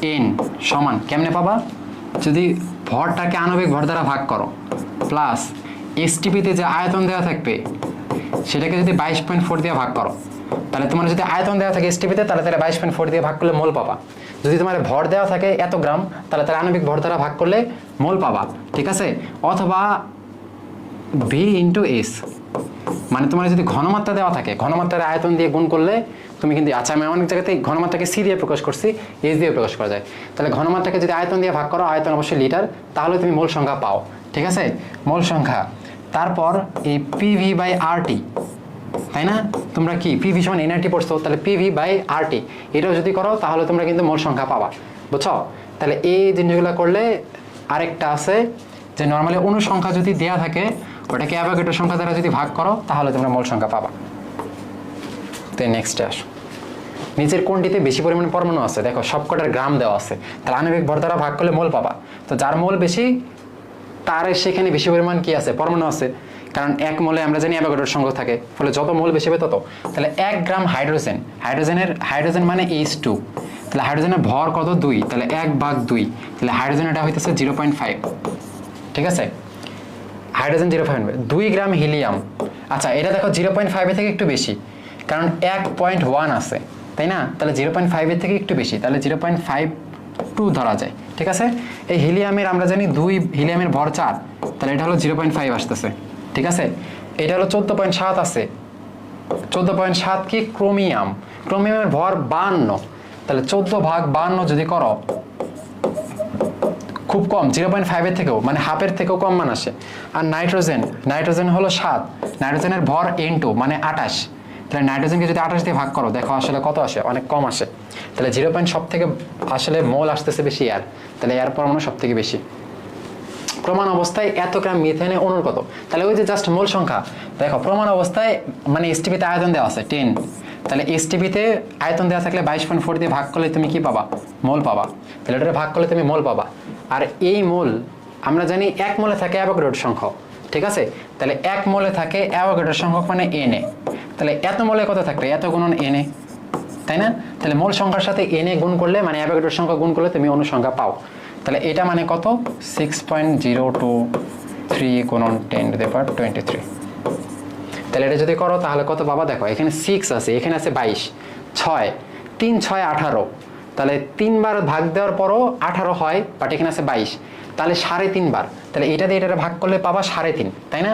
Ten সমান, কেমনে পাবা? যদি ভরটাকে আণবিক ভর দ্বারা ভাগ করো প্লাস এসটিপিতে যে আয়তন দেওয়া থাকবে, সেটাকে যদি বাইশ পয়েন্ট ফোর দিয়ে ভাগ করো, তাহলে তোমার যদি আয়তন দেওয়া থাকে এসটিপিতে তাহলে তাহলে বাইশ পয়েন্ট ফোর দিয়ে ভাগ করলে মোল পাবা। যদি তোমার ভর দেওয়া থাকে এত গ্রাম, তাহলে তার আণবিক ভর দ্বারা ভাগ করলে মোল পাবা, ঠিক আছে? অথবা ভি ইন্টু এস মানে তোমার যদি ঘনমাত্রা দেওয়া থাকে, ঘনমাত্রার আয়তন দিয়ে গুণ করলে তুমি কিন্তু আচ্ছা আমি অনেক জায়গাতে ঘনমাত্রাকে সি দিয়ে প্রকাশ করছি এস দিয়ে প্রকাশ করা যায়। তাহলে ঘনমাত্রাকে যদি আয়তন দিয়ে ভাগ করো, আয়তন অবশ্যই লিটার, তাহলে তুমি মোল সংখ্যা পাও। ঠিক আছে? মোল সংখ্যা। তারপর এই পিভি বাই আরটি তাই না? তোমরা কি পিভি সমান এনআরটি পড়ছো? তাহলে পিভি বাই আরটি এটাও যদি করো, তাহলে তোমরা কিন্তু মোল সংখ্যা পাবা। বুঝছ? তাহলে এই জিনিসগুলো করলে আরেকটা আছে, যে নর্মালি অনুসংখ্যা যদি দেয়া থাকে ওটাকে অ্যাভাগেটের সংখ্যা দ্বারা যদি ভাগ করো, তাহলে তোমরা মোল সংখ্যা পাবা। তো নেক্সটে আসো। নিচের কোনটিতে বেশি পরিমাণে পরমাণু আছে? দেখো, সবকটার গ্রাম দেওয়া আছে। তাহলে আণবিক ভর দ্বারা ভাগ করলে মোল পাবা। তো যার মোল বেশি, তার সেখানে বেশি পরিমাণ কি আছে? পরমাণু আছে। কারণ এক মোলে আমরা জানি অ্যাভোগাড্রোর সংখ্যা থাকে। ফলে যত মোল বেশি হবে তত। তাহলে এক গ্রাম হাইড্রোজেন হাইড্রোজেনের হাইড্রোজেন মানে এইচ টু তাহলে হাইড্রোজেনের ভর কত? দুই। তাহলে এক ভাগ দুই। তাহলে হাইড্রোজেন এটা হইতেছে জিরো পয়েন্ট ফাইভ ঠিক আছে? হাইড্রোজেন জিরো ফাইভ দুই গ্রাম হিলিয়াম। আচ্ছা এটা দেখো জিরো পয়েন্ট ফাইভের থেকে একটু বেশি, কারণ এক পয়েন্ট ওয়ান আছে, তাই না? তাহলে জিরো পয়েন্ট ফাইভের থেকে একটু বেশি, তাহলে জিরো পয়েন্ট ফাইভ টু ধরা যায়, ঠিক আছে? এই হিলিয়ামের আমরা জানি দুই হিলিয়ামের ভর চার, তাহলে এটা হলো জিরো পয়েন্ট ফাইভ আসতেছে, ঠিক আছে? এটা হলো চোদ্দ পয়েন্ট সাত আছে, চোদ্দ পয়েন্ট সাত কি ক্রোমিয়াম? ক্রোমিয়ামের ভর বান্ন, তাহলে চোদ্দ ভাগ বান্ন যদি করো খুব কম জিরো পয়েন্ট ফাইভের থেকেও মানে হাফের থেকেও কম মান আসে। আর নাইট্রোজেন নাইট্রোজেন হলো সাত নাইট্রোজেনের ভর ইন্টু মানে আঠাশ। তাহলে নাইট্রোজেনকে যদি আঠাশ দিয়ে ভাগ করো, দেখো আসলে কত আসে? অনেক কম আসে। তাহলে জিরো পয়েন্ট সব থেকে আসলে মোল আসতেছে বেশি এয়ার তাহলে এয়ার পরমাণু সব থেকে বেশি। প্রমাণ অবস্থায় এত গ্রাম মিথেনে অনুর কত? তাহলে ওই যে জাস্ট মোল সংখ্যা, দেখো প্রমাণ অবস্থায় মানে এসটিপিতে আয়তন দেওয়া আছে টেন তাহলে এসটিপিতে আয়তন দেওয়া থাকলে বাইশ পয়েন্ট ফোর দিয়ে ভাগ করলে তুমি কি পাবা? মোল পাবা। তাহলে ওটা ভাগ করলে তুমি মোল পাবা। আর এই মোল, আমরা জানি এক মোলে থাকে অ্যাভোগাড্রোর সংখ্যক, ঠিক আছে? তাহলে এক মোলে থাকে অ্যাভোগাড্রোর সংখ্যক মানে এনে তাহলে এত মোলে কত থাকবে? এত গুণন এনে তাই না? তাহলে মোল সংখ্যার সাথে এনে গুণ করলে মানে অ্যাভোগাড্রোর সংখ্যা গুণ করলে তুমি অনুসংখ্যা পাও। তাহলে এটা মানে কত? Six point zero two three কোনন ten to power twenty three তাহলে এটা যদি করো, তাহলে কত বাবা দেখো, এখানে সিক্স আছে, এখানে আছে বাইশ, ছয়, তিন, ছয়, আঠারো তাহলে তিনবার ভাগ দেওয়ার পরও আঠারো হয় বাট এখানে আছে বাইশ। তাহলে সাড়ে তিনবার। তাহলে এটা দিয়ে এটা ভাগ করলে পাবা সাড়ে তিন, তাই না?